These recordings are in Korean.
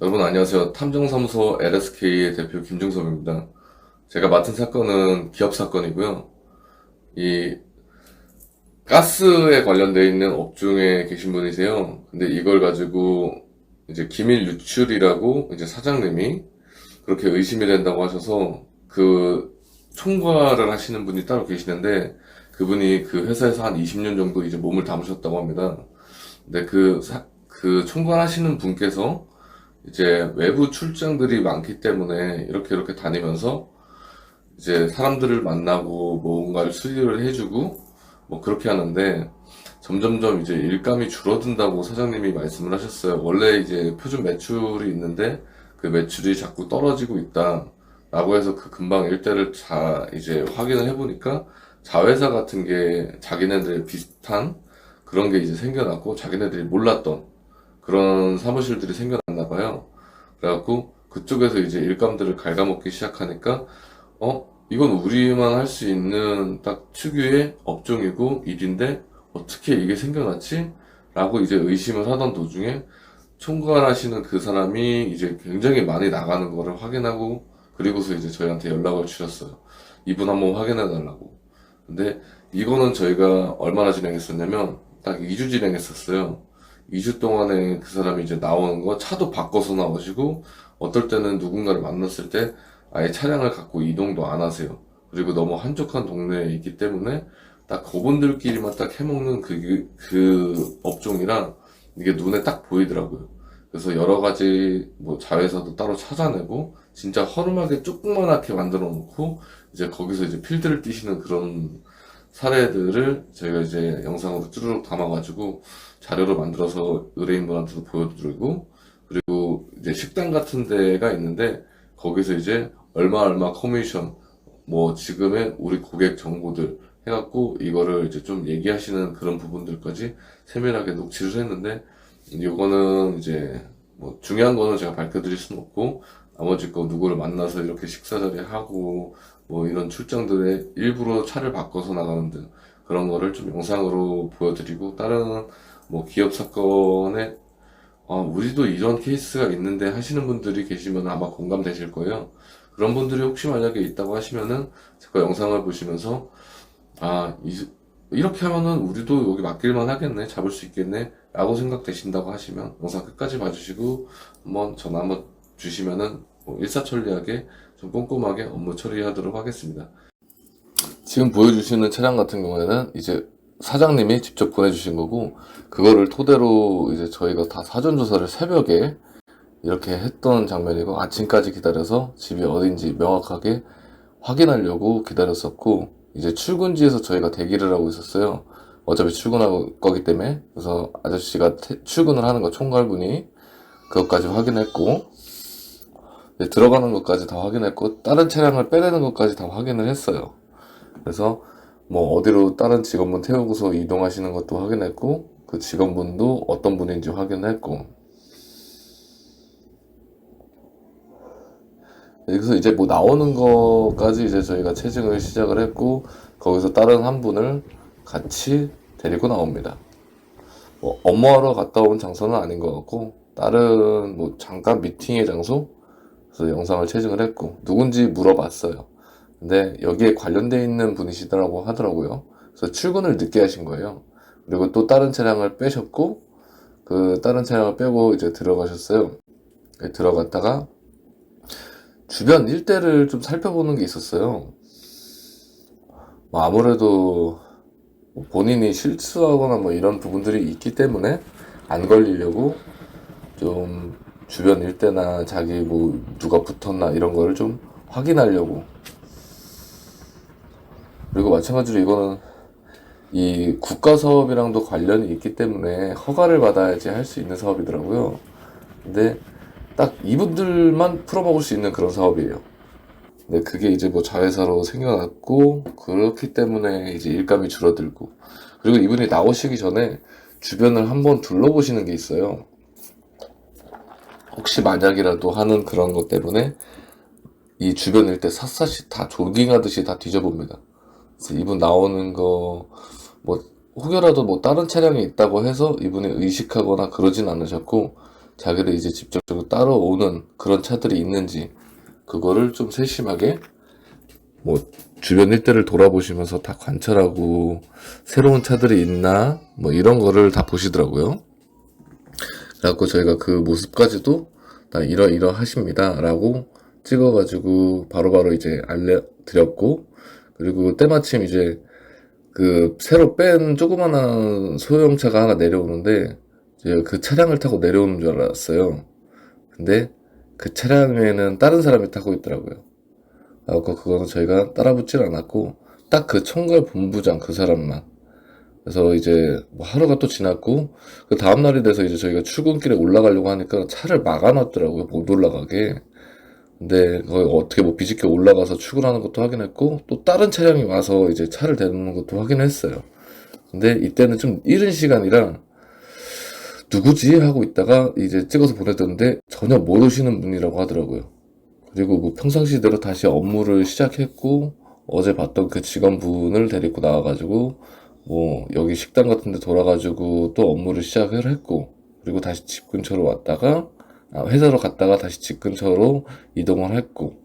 여러분 안녕하세요. 탐정사무소 LSK의 대표 김중섭입니다. 제가 맡은 사건은 기업 사건이고요. 이 가스에 관련되어 있는 업종에 계신 분이세요. 근데 이걸 가지고 이제 기밀 유출이라고 이제 사장님이 그렇게 의심이 된다고 하셔서 그 총괄을 하시는 분이 따로 계시는데 그분이 그 회사에서 한 20년 정도 이제 몸을 담으셨다고 합니다. 근데 그, 사- 그 총괄하시는 분께서 이제 외부 출장들이 많기 때문에 이렇게 이렇게 다니면서 이제 사람들을 만나고 뭔가를 수리를 해주고 뭐 그렇게 하는데 점점점 이제 일감이 줄어든다고 사장님이 말씀을 하셨어요. 원래 이제 표준 매출이 있는데 그 매출이 자꾸 떨어지고 있다. 라고 해서 그 근방 일대를 자 이제 확인을 해보니까 자회사 같은 게 자기네들 비슷한 그런 게 이제 생겨났고 자기네들이 몰랐던 그런 사무실들이 생겨났나 봐요. 그래갖고 그쪽에서 이제 일감들을 갉아먹기 시작하니까 어 이건 우리만 할 수 있는 딱 특유의 업종이고 일인데 어떻게 이게 생겨났지? 라고 이제 의심을 하던 도중에 총괄하시는 그 사람이 이제 굉장히 많이 나가는 거를 확인하고 그리고서 이제 저희한테 연락을 주셨어요. 이분 한번 확인해 달라고. 근데 이거는 저희가 얼마나 진행했었냐면 딱 2주 진행했었어요. 2주 동안에 그 사람이 이제 나오는 거 차도 바꿔서 나오시고 어떨 때는 누군가를 만났을 때 아예 차량을 갖고 이동도 안 하세요. 그리고 너무 한적한 동네에 있기 때문에 딱 그분들끼리만 딱 해먹는 그, 그 업종이랑 이게 눈에 딱 보이더라고요. 그래서 여러 가지 뭐 자회사도 따로 찾아내고 진짜 허름하게 조그만하게 만들어 놓고 이제 거기서 이제 필드를 뛰시는 그런 사례들을 저희가 이제 영상으로 쭈르륵 담아가지고 자료로 만들어서 의뢰인분한테도 보여드리고 그리고 이제 식당 같은 데가 있는데 거기서 이제 얼마 얼마 커미션 뭐 지금의 우리 고객 정보들 해갖고 이거를 이제 좀 얘기하시는 그런 부분들까지 세밀하게 녹취를 했는데 이거는 이제 뭐 중요한 거는 제가 밝혀드릴 수는 없고 나머지 거 누구를 만나서 이렇게 식사 자리 하고 뭐 이런 출장들에 일부러 차를 바꿔서 나가는 등 그런 거를 좀 영상으로 보여드리고 다른 뭐 기업 사건에 아, 우리도 이런 케이스가 있는데 하시는 분들이 계시면 아마 공감되실 거예요. 그런 분들이 혹시 만약에 있다고 하시면은 제가 영상을 보시면서 아, 이, 이렇게 하면은 우리도 여기 맡길만 하겠네, 잡을 수 있겠네, 라고 생각되신다고 하시면 영상 끝까지 봐주시고 한번 전화 한번 주시면은 뭐 일사천리하게 좀 꼼꼼하게 업무 처리하도록 하겠습니다. 지금 보여주시는 차량 같은 경우에는 이제 사장님이 직접 보내주신 거고 그거를 토대로 이제 저희가 다 사전 조사를 새벽에 이렇게 했던 장면이고 아침까지 기다려서 집이 어딘지 명확하게 확인하려고 기다렸었고 이제 출근지에서 저희가 대기를 하고 있었어요. 어차피 출근할 거기 때문에 그래서 아저씨가 태- 출근을 하는 거 총괄분이 그것까지 확인했고 들어가는 것까지 다 확인했고 다른 차량을 빼내는 것까지 다 확인을 했어요. 그래서 뭐 어디로 다른 직원분 태우고서 이동하시는 것도 확인했고 그 직원분도 어떤 분인지 확인했고 여기서 이제 뭐 나오는 거까지 이제 저희가 체증을 시작을 했고 거기서 다른 한 분을 같이 데리고 나옵니다. 뭐 업무하러 갔다 온 장소는 아닌 것 같고 다른 뭐 잠깐 미팅의 장소 그래서 영상을 체증을 했고 누군지 물어봤어요. 근데 여기에 관련돼 있는 분이시더라고 하더라고요. 그래서 출근을 늦게 하신 거예요. 그리고 또 다른 차량을 빼셨고 그 다른 차량을 빼고 이제 들어가셨어요. 네, 들어갔다가 주변 일대를 좀 살펴보는 게 있었어요. 뭐 아무래도 뭐 본인이 실수하거나 뭐 이런 부분들이 있기 때문에 안 걸리려고 좀 주변 일대나 자기 뭐 누가 붙었나 이런 거를 좀 확인하려고 그리고 마찬가지로 이거는 이 국가 사업이랑도 관련이 있기 때문에 허가를 받아야지 할 수 있는 사업이더라고요. 근데 딱 이분들만 풀어먹을 수 있는 그런 사업이에요. 근데 그게 이제 뭐 자회사로 생겨났고 그렇기 때문에 이제 일감이 줄어들고 그리고 이분이 나오시기 전에 주변을 한번 둘러보시는 게 있어요. 혹시 만약이라도 하는 그런 것 때문에 이 주변 일대 샅샅이 다 조깅하듯이 다 뒤져봅니다. 이분 나오는 거, 뭐, 혹여라도 뭐 다른 차량이 있다고 해서 이분이 의식하거나 그러진 않으셨고, 자기를 이제 직접적으로 따라오는 그런 차들이 있는지 그거를 좀 세심하게 뭐 주변 일대를 돌아보시면서 다 관찰하고 새로운 차들이 있나 뭐 이런 거를 다 보시더라고요. 그래갖고 저희가 그 모습까지도 다 이러 이러 하십니다 라고 찍어가지고 바로 바로 이제 알려드렸고 그리고 때마침 이제 그 새로 뺀 조그만한 소형차가 하나 내려오는데 제가 그 차량을 타고 내려오는 줄 알았어요. 근데 그 차량에는 다른 사람이 타고 있더라고요. 그래서 그거는 저희가 따라 붙질 않았고 딱 그 총괄 본부장 그 사람만 그래서 이제 뭐 하루가 또 지났고 그 다음 날이 돼서 이제 저희가 출근길에 올라가려고 하니까 차를 막아놨더라고요 못 올라가게. 근데 거기 어떻게 뭐 비집겨 올라가서 출근하는 것도 확인했고 또 다른 차량이 와서 이제 차를 대는 것도 확인했어요. 근데 이때는 좀 이른 시간이라 누구지? 하고 있다가 이제 찍어서 보냈던데 전혀 모르시는 분이라고 하더라고요. 그리고 뭐 평상시대로 다시 업무를 시작했고 어제 봤던 그 직원분을 데리고 나와가지고 뭐 여기 식당 같은 데 돌아가지고 또 업무를 시작을 했고 그리고 다시 집 근처로 왔다가 아, 회사로 갔다가 다시 집 근처로 이동을 했고.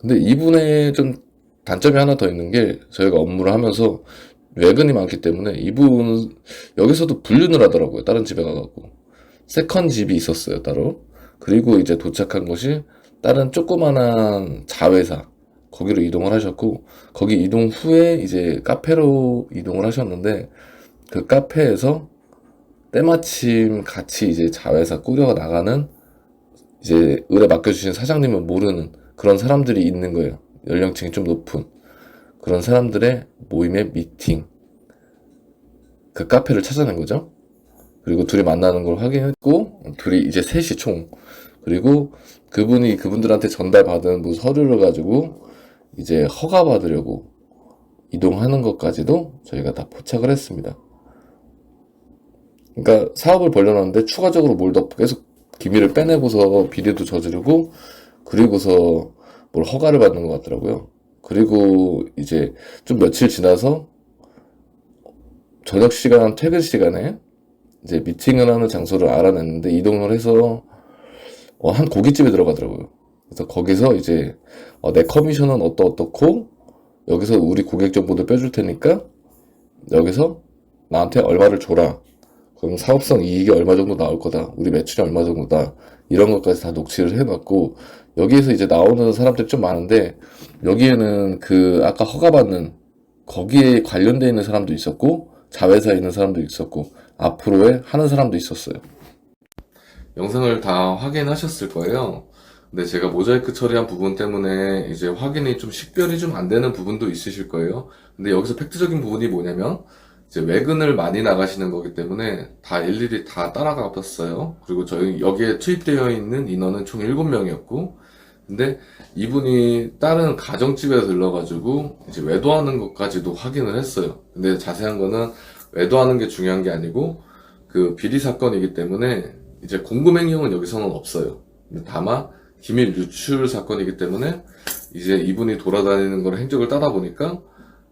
근데 이분의 좀 단점이 하나 더 있는 게 저희가 업무를 하면서 외근이 많기 때문에 이분 여기서도 분류를 하더라고요 다른 집에 가갖고. 세컨 집이 있었어요 따로. 그리고 이제 도착한 곳이 다른 조그만한 자회사 거기로 이동을 하셨고 거기 이동 후에 이제 카페로 이동을 하셨는데 그 카페에서 때마침 같이 이제 자회사 꾸려 나가는 이제 의뢰 맡겨주신 사장님은 모르는 그런 사람들이 있는 거예요. 연령층이 좀 높은 그런 사람들의 모임의 미팅 그 카페를 찾아낸 거죠. 그리고 둘이 만나는 걸 확인했고 둘이 이제 셋이 총 그리고 그분이 그분들한테 전달받은 뭐 서류를 가지고 이제 허가 받으려고 이동하는 것까지도 저희가 다 포착을 했습니다. 그러니까 사업을 벌려놨는데 추가적으로 뭘 더 계속 기밀을 빼내고서 비리도 저지르고 그리고서 뭘 허가를 받는 것 같더라고요. 그리고 이제 좀 며칠 지나서 저녁 시간, 퇴근 시간에 이제 미팅을 하는 장소를 알아냈는데 이동을 해서 어, 한 고깃집에 들어가더라고요. 그래서 거기서 이제 어, 내 커미션은 어떠 어떻고 여기서 우리 고객 정보도 빼줄 테니까 여기서 나한테 얼마를 줘라. 그럼 사업성 이익이 얼마 정도 나올 거다. 우리 매출이 얼마 정도다. 이런 것까지 다 녹취를 해놨고 여기에서 이제 나오는 사람들이 좀 많은데 여기에는 그 아까 허가받는 거기에 관련돼 있는 사람도 있었고 자회사에 있는 사람도 있었고 앞으로에 하는 사람도 있었어요. 영상을 다 확인하셨을 거예요. 근데 제가 모자이크 처리한 부분 때문에 이제 확인이 좀 식별이 좀 안 되는 부분도 있으실 거예요. 근데 여기서 팩트적인 부분이 뭐냐면 이제 외근을 많이 나가시는 거기 때문에 다 일일이 다 따라가 봤어요. 그리고 저희 여기에 투입되어 있는 인원은 총 7명이었고 근데 이분이 다른 가정집에 들러가지고 이제 외도하는 것까지도 확인을 했어요. 근데 자세한 거는 외도하는 게 중요한 게 아니고 그 비리 사건이기 때문에 이제 공금행위형은 여기서는 없어요. 다만 기밀 유출 사건이기 때문에 이제 이분이 돌아다니는 걸 행적을 따다 보니까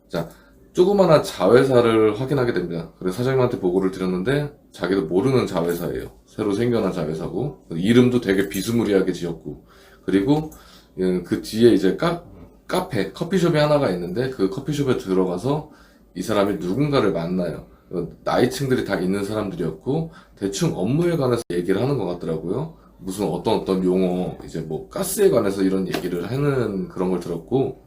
자 조그마한 자회사를 확인하게 됩니다. 그래서 사장님한테 보고를 드렸는데 자기도 모르는 자회사예요. 새로 생겨난 자회사고 이름도 되게 비스무리하게 지었고 그리고 예, 그 뒤에 이제 카, 카페 커피숍이 하나가 있는데 그 커피숍에 들어가서 이 사람이 누군가를 만나요. 어, 나이층들이 다 있는 사람들이었고 대충 업무에 관해서 얘기를 하는 것 같더라고요. 무슨 어떤 어떤 용어 이제 뭐 가스에 관해서 이런 얘기를 하는 그런 걸 들었고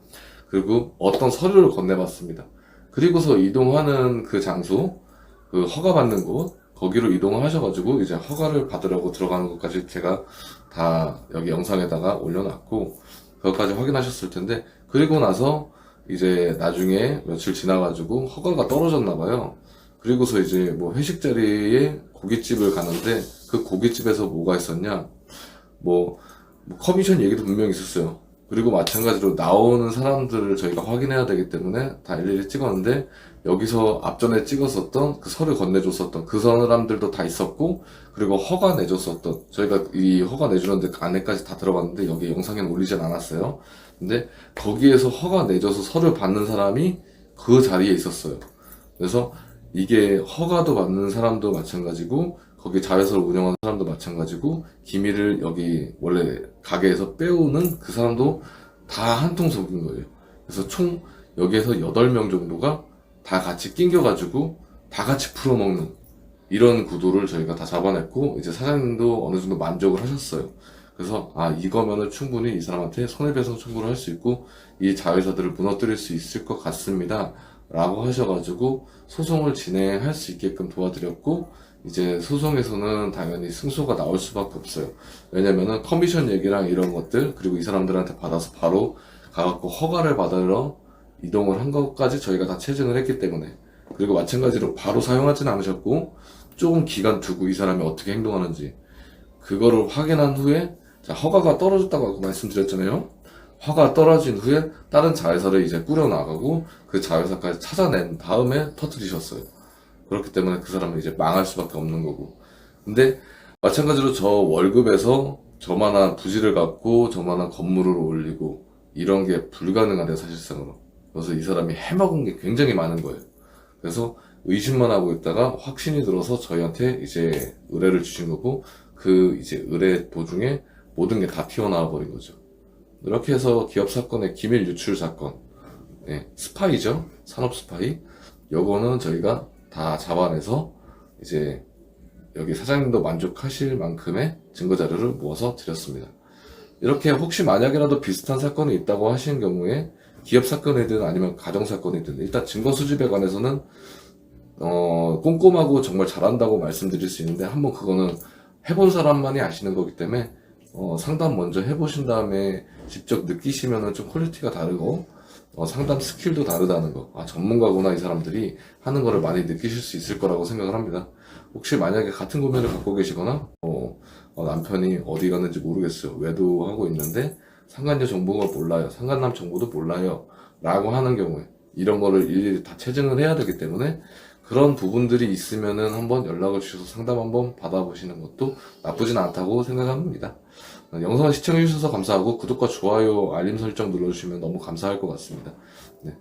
그리고 어떤 서류를 건네봤습니다. 그리고서 이동하는 그 장소 그 허가 받는 곳 거기로 이동을 하셔가지고 이제 허가를 받으려고 들어가는 것까지 제가 다 여기 영상에다가 올려놨고 그것까지 확인하셨을 텐데 그리고 나서 이제 나중에 며칠 지나가지고 허가가 떨어졌나 봐요. 그리고서 이제 뭐 회식 자리에 고깃집을 가는데 그 고깃집에서 뭐가 있었냐? 뭐, 뭐 커미션 얘기도 분명히 있었어요. 그리고 마찬가지로 나오는 사람들을 저희가 확인해야 되기 때문에 다 일일이 찍었는데 여기서 앞전에 찍었었던 그 서류 건네줬었던 그 사람들도 다 있었고 그리고 허가 내줬었던 저희가 이 허가 내주는데 그 안에까지 다 들어갔는데 여기 영상에는 올리진 않았어요. 근데 거기에서 허가 내줘서 서류 받는 사람이 그 자리에 있었어요. 그래서 이게 허가도 받는 사람도 마찬가지고 거기 자회사를 운영하는 사람도 마찬가지고 기밀을 여기 원래 가게에서 빼오는 그 사람도 다 한 통 속인 거예요. 그래서 총 여기에서 8명 정도가 다 같이 낑겨가지고 다 같이 풀어먹는 이런 구도를 저희가 다 잡아냈고 이제 사장님도 어느 정도 만족을 하셨어요. 그래서 아 이거면은 충분히 이 사람한테 손해배상 청구를 할 수 있고 이 자회사들을 무너뜨릴 수 있을 것 같습니다. 라고 하셔가지고 소송을 진행할 수 있게끔 도와드렸고 이제 소송에서는 당연히 승소가 나올 수밖에 없어요. 왜냐면은 커미션 얘기랑 이런 것들 그리고 이 사람들한테 받아서 바로 가갖고 허가를 받으러 이동을 한 것까지 저희가 다 체증을 했기 때문에 그리고 마찬가지로 바로 사용하지는 않으셨고 조금 기간 두고 이 사람이 어떻게 행동하는지 그거를 확인한 후에 자, 허가가 떨어졌다고 말씀드렸잖아요. 허가 떨어진 후에 다른 자회사를 이제 꾸려 나가고 그 자회사까지 찾아낸 다음에 터뜨리셨어요. 그렇기 때문에 그 사람은 이제 망할 수밖에 없는 거고. 근데 마찬가지로 저 월급에서 저만한 부지를 갖고 저만한 건물을 올리고 이런 게 불가능하대요 사실상으로. 그래서 이 사람이 해먹은 게 굉장히 많은 거예요. 그래서 의심만 하고 있다가 확신이 들어서 저희한테 이제 의뢰를 주신 거고 그 이제 의뢰 도중에 모든 게 다 튀어나와 버린 거죠. 이렇게 해서 기업 사건의 기밀 유출 사건, 네, 스파이죠. 산업 스파이. 요거는 저희가 다 잡아내서 이제 여기 사장님도 만족하실 만큼의 증거 자료를 모아서 드렸습니다. 이렇게 혹시 만약이라도 비슷한 사건이 있다고 하시는 경우에 기업 사건이든 아니면 가정 사건이든 일단 증거 수집에 관해서는 어, 꼼꼼하고 정말 잘한다고 말씀드릴 수 있는데 한번 그거는 해본 사람만이 아시는 거기 때문에 어, 상담 먼저 해보신 다음에 직접 느끼시면은 좀 퀄리티가 다르고 어, 상담 스킬도 다르다는 거. 아, 전문가구나 이 사람들이 하는 거를 많이 느끼실 수 있을 거라고 생각을 합니다. 혹시 만약에 같은 고민을 갖고 계시거나 어, 어, 남편이 어디 갔는지 모르겠어요. 외도하고 있는데 상간녀 정보가 몰라요. 상간남 정보도 몰라요. 라고 하는 경우에 이런 거를 일일이 다 체증을 해야 되기 때문에 그런 부분들이 있으면은 한번 연락을 주셔서 상담 한번 받아보시는 것도 나쁘진 않다고 생각합니다. 어, 영상을 시청해주셔서 감사하고 구독과 좋아요, 알림 설정 눌러주시면 너무 감사할 것 같습니다. 네.